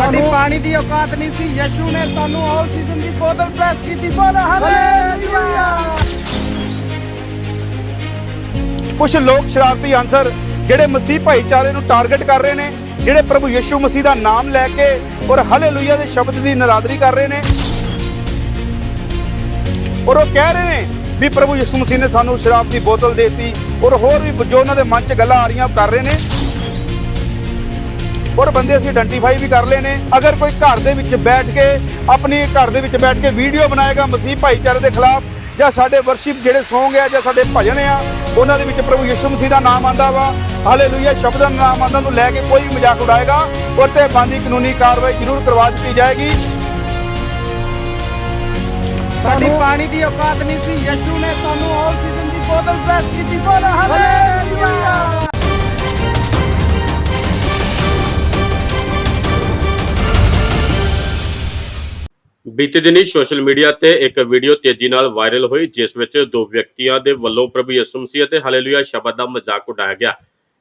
ਸਾਡੀ ਪਾਣੀ ਦੀ ਔਕਾਤ ਨਹੀਂ ਸੀ। ਯਸ਼ੂ ਨੇ ਸਾਨੂੰ ਆਲ ਸੀਜ਼ਨ ਦੀ ਬੋਤਲ ਪ੍ਰੈਸ ਕੀਤੀ। ਬੋਲ ਹਾਲੇਲੂਇਆ ਕੁਝ ਲੋਕ ਸ਼ਰਾਰਤੀ ਅਨਸਰ ਜਿਹੜੇ ਮਸੀਹ ਭਾਈਚਾਰੇ ਨੂੰ ਟਾਰਗੇਟ ਕਰ ਰਹੇ ਨੇ ਜਿਹੜੇ ਪ੍ਰਭੂ ਯਿਸੂ ਮਸੀਹ ਦਾ ਨਾਮ ਲੈ ਕੇ ਔਰ ਹਾਲੇਲੂਇਆ ਦੇ ਸ਼ਬਦ ਦੀ ਨਰਾਦਰੀ ਕਰ ਰਹੇ ਨੇ ਔਰ ਉਹ ਕਹਿ ਰਹੇ ਨੇ ਵੀ ਪ੍ਰਭੂ ਯਿਸੂ ਮਸੀਹ ਨੇ ਸਾਨੂੰ ਸ਼ਰਾਬ ਦੀ ਬੋਤਲ ਦੇਤੀ ਔਰ ਹੋਰ ਵੀ ਜੋ ਉਹਨਾਂ ਦੇ ਮਨ 'ਚ ਗੱਲਾਂ ਆ ਰਹੀਆਂ ਕਰ ਰਹੇ ਨੇ। ਔਰ ਬੰਦੇ ਅਸੀਂ ਆਇਡੈਂਟੀਫਾਈ ਵੀ ਕਰ ਲਏ ਨੇ। ਅਗਰ ਕੋਈ ਘਰ ਦੇ ਵਿੱਚ ਬੈਠ ਕੇ, ਆਪਣੀ ਘਰ ਦੇ ਵਿੱਚ ਬੈਠ ਕੇ ਵੀਡੀਓ ਬਣਾਏਗਾ ਮਸੀਹ ਭਾਈਚਾਰੇ ਦੇ ਖਿਲਾਫ, ਜਾਂ ਸਾਡੇ ਵਰਸ਼ਿਪ ਜਿਹੜੇ ਸੌਂਗ ਆ, ਜਾਂ ਸਾਡੇ ਭਜਨ ਆ, ਉਹਨਾਂ ਦੇ ਵਿੱਚ ਪ੍ਰਭੂ ਯਿਸੂ ਮਸੀਹ ਦਾ ਨਾਮ ਆਂਦਾ ਵਾ। ਹਾਲੇਲੂਇਆ ਸ਼ਬਦ ਦਾ ਨਾਮ ਆਂਦਾ ਨੂੰ ਲੈ ਕੇ ਕੋਈ ਵੀ ਮਜ਼ਾਕ ਉਡਾਏਗਾ। ਔਰ ਤੇ ਬੰਦੀ ਕਾਨੂੰਨੀ ਕਾਰਵਾਈ ਜ਼ਰੂਰ ਕਰਵਾ ਦਿੱਤੀ ਜਾਏਗੀ। ਸਾਡੀ ਪਾਣੀ ਦੀ ਔਕਾਤ ਨਹੀਂ ਸੀ। ਯਸ਼ੂ ਨੇ ਸਾਨੂੰ ਆਲ ਸੀਜ਼ਨ ਦੀ ਬੋਤਲ ਪ੍ਰੈਸ ਕੀਤੀ। ਬੋਲ ਹਾਲੇਲੂਇਆ ਬੀਤੇ ਦਿਨੀ ਸੋਸ਼ਲ ਮੀਡੀਆ ਤੇ ਇੱਕ ਵੀਡੀਓ ਤੇਜ਼ੀ ਨਾਲ ਵਾਇਰਲ ਹੋਈ, ਜਿਸ ਵਿੱਚ ਦੋ ਵਿਅਕਤੀਆਂ ਦੇ ਵੱਲੋਂ ਪ੍ਰਭੂ ਯਿਸੂ ਮਸੀਹ ਅਤੇ ਹਾਲੇਲੂਇਆ ਸ਼ਬਦ ਦਾ ਮਜ਼ਾਕ ਉਡਾਇਆ ਗਿਆ।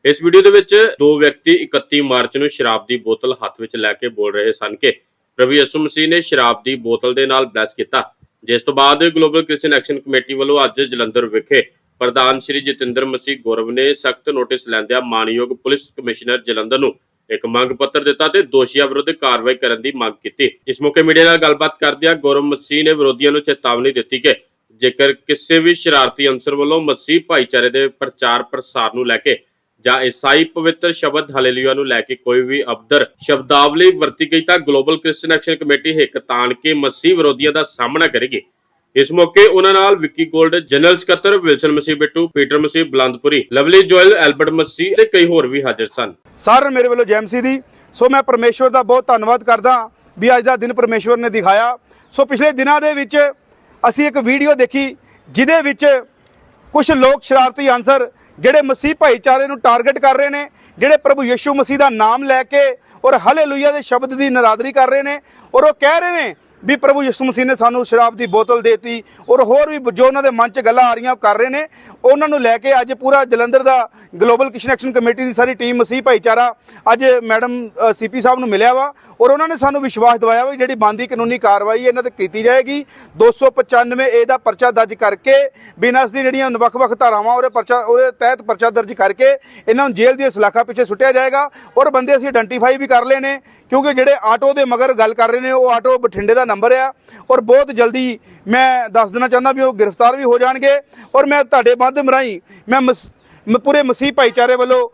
ਇਸ ਵੀਡੀਓ ਦੇ ਵਿੱਚ ਦੋ ਵਿਅਕਤੀ 31 ਮਾਰਚ ਨੂੰ ਸ਼ਰਾਬ ਦੀ ਬੋਤਲ ਹੱਥ ਵਿੱਚ ਲੈ ਕੇ ਬੋਲ ਰਹੇ ਸਨ ਕਿ ਪ੍ਰਭੂ ਯਿਸੂ ਮਸੀਹ ਨੇ ਸ਼ਰਾਬ ਦੀ ਬੋਤਲ ਦੇ ਨਾਲ ਬਲੈਸ ਕੀਤਾ। ਜਿਸ ਤੋਂ ਬਾਅਦ ਗਲੋਬਲ ਕ੍ਰਿਸਚੀਅਨ ਐਕਸ਼ਨ ਕਮੇਟੀ ਵੱਲੋਂ ਅੱਜ ਜਲੰਧਰ ਵਿਖੇ ਪ੍ਰਧਾਨ ਸ਼੍ਰੀ ਜਤਿੰਦਰ ਮਸੀਹ ਗੌਰਵ ਨੇ ਸਖਤ ਨੋਟਿਸ ਲੈਂਦਿਆਂ ਮਾਨਯੋਗ ਪੁਲਿਸ ਕਮਿਸ਼ਨਰ ਜਲੰਧਰ ਨੂੰ ਇੱਕ ਮੰਗ ਪੱਤਰ ਦਿੱਤਾ ਤੇ ਦੋਸ਼ੀਆਂ ਵਿਰੁੱਧ ਕਾਰਵਾਈ ਕਰਨ ਦੀ ਮੰਗ ਕੀਤੀ। ਇਸ ਮੌਕੇ ਮੀਡੀਆ ਨਾਲ ਗੱਲਬਾਤ ਕਰਦਿਆਂ ਗੌਰਵ ਮਸੀਹ ਨੇ ਵਿਰੋਧੀਆਂ ਨੂੰ ਚੇਤਾਵਨੀ ਦਿੱਤੀ ਕਿ ਜੇਕਰ ਕਿਸੇ ਵੀ ਸ਼ਰਾਰਤੀ ਅੰਸਰ ਵੱਲੋਂ ਮਸੀਹ ਭਾਈਚਾਰੇ ਦੇ ਪ੍ਰਚਾਰ ਪ੍ਰਸਾਰ ਨੂੰ ਲੈ ਕੇ ਜਾਂ ਈਸਾਈ ਪਵਿੱਤਰ ਸ਼ਬਦ ਹਾਲੇਲੂਇਆ ਨੂੰ ਲੈ ਕੇ ਕੋਈ ਵੀ ਅਬਦਰ ਸ਼ਬਦਾਵਲੀ ਵਰਤੀ ਗਈ ਤਾਂ ਗਲੋਬਲ ਕ੍ਰਿਸਚੀਅਨ ਐਕਸ਼ਨ ਕਮੇਟੀ ਹਿੱਕ ਤਾਣ ਕੇ ਮਸੀਹ ਵਿਰੋਧੀਆਂ ਦਾ ਸਾਹਮਣਾ ਕਰੇਗੀ। ਇਸ ਮੌਕੇ ਉਹਨਾਂ ਨਾਲ ਵਿੱਕੀ ਗੋਲਡ, ਜਨਰਲ ਸਕੱਤਰ Wilson Masih Bittu, Peter Masih ਬਲੰਦਪੁਰੀ, Lovely ਜੋਇਲ, Albert Masih ਤੇ ਕਈ ਹੋਰ ਵੀ ਹਾਜ਼ਰ ਸਨ। ਸਾਰਿਆਂ ਮੇਰੇ ਵੱਲੋਂ ਜੈਮਸੀ ਦੀ। ਸੋ ਮੈਂ ਪਰਮੇਸ਼ਵਰ ਦਾ ਬਹੁਤ ਧੰਨਵਾਦ ਕਰਦਾ ਵੀ ਅੱਜ ਦਾ ਦਿਨ ਪਰਮੇਸ਼ਵਰ ਨੇ ਦਿਖਾਇਆ। ਸੋ ਪਿਛਲੇ ਦਿਨਾਂ ਦੇ ਵਿੱਚ ਅਸੀਂ ਇੱਕ ਵੀਡੀਓ ਦੇਖੀ ਜਿਹਦੇ ਵਿੱਚ ਕੁਝ ਲੋਕ ਸ਼ਰਾਰਤੀ ਆਨਸਰ ਜਿਹੜੇ ਮਸੀਹ ਭਾਈਚਾਰੇ ਨੂੰ ਟਾਰਗੇਟ ਕਰ ਰਹੇ ਨੇ, ਜਿਹੜੇ ਪ੍ਰਭੂ ਯਿਸੂ ਮਸੀਹ ਦਾ ਨਾਮ ਲੈ ਕੇ ਔਰ ਹਾਲੇਲੂਇਆ ਦੇ ਸ਼ਬਦ ਦੀ ਨਰਾਦਰੀ ਕਰ ਰਹੇ ਨੇ ਔਰ ਉਹ ਕਹਿ ਰਹੇ ਨੇ ਵੀ ਪ੍ਰਭੂ ਯਿਸੂ ਮਸੀਹ ਨੇ ਸਾਨੂੰ ਸ਼ਰਾਬ ਦੀ ਬੋਤਲ ਦੇਤੀ ਔਰ ਹੋਰ ਵੀ ਜੋ ਉਹਨਾਂ ਦੇ ਮਨ 'ਚ ਗੱਲਾਂ ਆ ਰਹੀਆਂ ਉਹ ਕਰ ਰਹੇ ਨੇ। ਉਹਨਾਂ ਨੂੰ ਲੈ ਕੇ ਅੱਜ ਪੂਰਾ ਜਲੰਧਰ ਦਾ ਗਲੋਬਲ ਕਿਸ਼ਨ ਐਕਸ਼ਨ ਕਮੇਟੀ ਦੀ ਸਾਰੀ ਟੀਮ ਮਸੀਹ ਭਾਈਚਾਰਾ ਅੱਜ ਮੈਡਮ ਸੀਪੀ ਸਾਹਿਬ ਨੂੰ ਮਿਲਿਆ ਵਾ ਔਰ ਉਹਨਾਂ ਨੇ ਸਾਨੂੰ ਵਿਸ਼ਵਾਸ ਦਿਵਾਇਆ ਵਾ ਵੀ ਜਿਹੜੀ ਬੰਦੀ ਕਾਨੂੰਨੀ ਕਾਰਵਾਈ ਇਹਨਾਂ ਤੇ ਕੀਤੀ ਜਾਏਗੀ। 295 ਏ ਦਾ ਪਰਚਾ ਦਰਜ ਕਰਕੇ ਬਿਨਸ ਦੀ ਜਿਹੜੀਆਂ ਵੱਖ-ਵੱਖ ਧਾਰਾਵਾਂ ਉਹਦੇ ਪਰਚਾ ਉਹਦੇ ਤਹਿਤ ਪਰਚਾ ਦਰਜ ਕਰਕੇ ਇਹਨਾਂ ਨੂੰ ਜੇਲ੍ਹ ਦੀਆਂ ਸਲਾਖਾਂ ਪਿੱਛੇ ਸੁੱਟਿਆ ਜਾਏਗਾ ਔਰ ਬੰਦੇ ਅਸੀਂ ਆਇਡੈਂਟੀਫਾਈ ਵੀ ਕਰ ਲਏ ਨੇ ਕਿਉਂਕਿ ਜਿਹੜੇ ਆਟੋ ਦੇ ਮਗਰ ਗੱਲ ਕਰ ਰਹੇ ਨੇ, ਉਹ ਆਟੋ ਬਠਿੰਡੇ ਦਾ ਨੰਬਰ ਆ ਔਰ ਬਹੁਤ ਜਲਦੀ ਮੈਂ ਦੱਸ ਦੇਣਾ ਚਾਹੁੰਦਾ ਵੀ ਉਹ ਗ੍ਰਿਫਤਾਰ ਵੀ ਹੋ ਜਾਣਗੇ ਔਰ ਮੈਂ ਤੁਹਾਡੇ ਮਾਧਿਅਮ ਰਾਹੀਂ ਮੈਂ ਮਸ- ਮੈਂ ਪੂਰੇ ਮਸੀਹ ਭਾਈਚਾਰੇ ਵੱਲੋਂ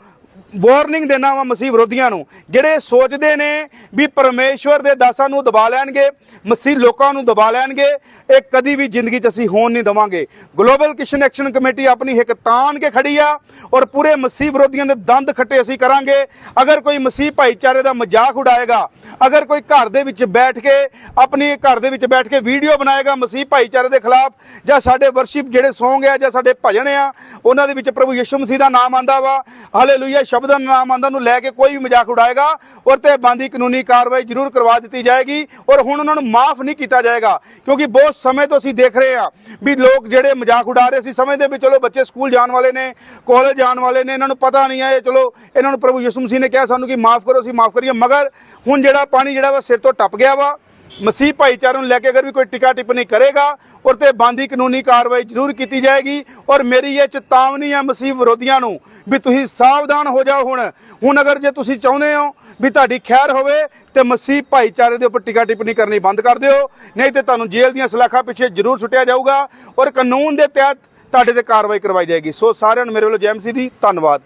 ਵਾਰਨਿੰਗ ਦੇਣਾ ਵਾ ਮਸੀਹ ਵਿਰੋਧੀਆਂ ਨੂੰ, ਜਿਹੜੇ ਸੋਚਦੇ ਨੇ ਵੀ ਪਰਮੇਸ਼ਵਰ ਦੇ ਦਾਸਾਂ ਨੂੰ ਦਬਾ ਲੈਣਗੇ, ਮਸੀਹ ਲੋਕਾਂ ਨੂੰ ਦਬਾ ਲੈਣਗੇ, ਇਹ ਕਦੀ ਵੀ ਜ਼ਿੰਦਗੀ 'ਚ ਅਸੀਂ ਹੋਣ ਨਹੀਂ ਦਵਾਂਗੇ। ਗਲੋਬਲ ਕਿਸ਼ਨ ਐਕਸ਼ਨ ਕਮੇਟੀ ਆਪਣੀ ਹਿੱਕ ਤਾਣ ਕੇ ਖੜੀ ਆ ਔਰ ਪੂਰੇ ਮਸੀਹ ਵਿਰੋਧੀਆਂ ਦੇ ਦੰਦ ਖੱਟੇ ਅਸੀਂ ਕਰਾਂਗੇ। ਅਗਰ ਕੋਈ ਮਸੀਹ ਭਾਈਚਾਰੇ ਦਾ ਮਜ਼ਾਕ ਉਡਾਏਗਾ, ਅਗਰ ਕੋਈ ਘਰ ਦੇ ਵਿੱਚ ਬੈਠ ਕੇ, ਆਪਣੀ ਘਰ ਦੇ ਵਿੱਚ ਬੈਠ ਕੇ ਵੀਡੀਓ ਬਣਾਏਗਾ ਮਸੀਹ ਭਾਈਚਾਰੇ ਦੇ ਖਿਲਾਫ, ਜਾਂ ਸਾਡੇ ਵਰਸ਼ਿਪ ਜਿਹੜੇ ਸੌਂਗ ਆ ਜਾਂ ਸਾਡੇ ਭਜਨ ਆ, ਉਹਨਾਂ ਦੇ ਵਿੱਚ ਪ੍ਰਭੂ ਯਿਸੂ ਮਸੀਹ ਦਾ ਨਾਮ ਆਂਦਾ ਵਾ। ਹਾਲੇਲੂਇਆ ਸ਼ਬਦ ਦਾ ਨਾਮ ਆਂਦਾ ਨੂੰ ਲੈ ਕੇ ਕੋਈ ਵੀ ਮਜ਼ਾਕ ਉਡਾਏਗਾ ਔਰ ਤੇ ਬੰਦੀ ਕਾਨੂੰਨੀ ਕਾਰਵਾਈ ਜ਼ਰੂਰ ਕਰਵਾ ਦਿੱਤੀ ਜਾਏਗੀ ਔਰ ਹੁਣ ਉਹਨਾਂ ਨੂੰ ਮਾਫ ਨਹੀਂ ਕੀਤਾ ਜਾਏਗਾ, ਕਿਉਂਕਿ ਬਹੁਤ ਸਮੇਂ ਤੋਂ ਅਸੀਂ ਦੇਖ ਰਹੇ ਆ ਵੀ ਲੋਕ ਜਿਹੜੇ ਮਜ਼ਾਕ ਉਡਾ ਰਹੇ ਸੀ ਸਮਝਦੇ ਵੀ ਚਲੋ ਬੱਚੇ ਸਕੂਲ ਜਾਣ ਵਾਲੇ ਨੇ ਕਾਲਜ ਜਾਣ ਵਾਲੇ ਨੇ, ਇਹਨਾਂ ਨੂੰ ਪਤਾ ਨਹੀਂ ਆ ਇਹ ਚਲੋ ਇਹਨਾਂ ਨੂੰ ਪ੍ਰਭੂ ਯਿਸੂ ਮਸੀਹ ਨੇ ਕਿਹਾ ਸਾਨੂੰ ਕਿ ਮਾਫ ਕਰੋ, ਅਸੀਂ ਮਾਫ ਕਰੀਏ, ਮਗਰ ਹੁਣ ਜਿਹੜਾ ਪਾਣੀ ਜਿਹੜਾ ਵਾ ਸਿਰ ਤੋਂ ਟੱਪ ਗਿਆ ਵਾ ਮਸੀਹ ਭਾਈਚਾਰੇ ਨੂੰ ਲੈ ਕੇ ਅਗਰ ਵੀ ਕੋਈ ਟਿਕਾ ਟਿੱਪਣੀ ਕਰੇਗਾ, ਔਰ ਤੇ ਬੰਦੀ ਕਾਨੂੰਨੀ ਕਾਰਵਾਈ ਜ਼ਰੂਰ ਕੀਤੀ ਜਾਏਗੀ, ਔਰ ਮੇਰੀ ਇਹ ਚੇਤਾਵਨੀ ਹੈ ਮਸੀਹ ਵਿਰੋਧੀਆਂ ਨੂੰ ਵੀ ਤੁਸੀਂ ਸਾਵਧਾਨ ਹੋ ਜਾਓ ਹੁਣ। ਹੁਣ ਅਗਰ ਜੇ ਤੁਸੀਂ ਚਾਹੁੰਦੇ ਹੋ ਵੀ ਤੁਹਾਡੀ ਖੈਰ ਹੋਵੇ, ਤੇ ਮਸੀਹ ਭਾਈਚਾਰੇ ਦੇ ਉੱਪਰ ਟਿਕਾ ਟਿੱਪਣੀ ਕਰਨੀ ਬੰਦ ਕਰ ਦਿਓ। ਨਹੀਂ ਤੇ ਤੁਹਾਨੂੰ ਜੇਲ੍ਹ ਦੀਆਂ ਸਲਾਖਾਂ ਪਿੱਛੇ ਜ਼ਰੂਰ ਸੁੱਟਿਆ ਜਾਊਗਾ, ਔਰ ਕਾਨੂੰਨ ਦੇ ਤਹਿਤ ਤੁਹਾਡੇ ਤੇ ਕਾਰਵਾਈ ਕਰਵਾਈ ਜਾਏਗੀ। ਸੋ ਸਾਰਿਆਂ ਨੂੰ ਮੇਰੇ ਵੱਲੋਂ ਜੈਮਸੀ ਦੀ ਧੰਨਵਾਦ।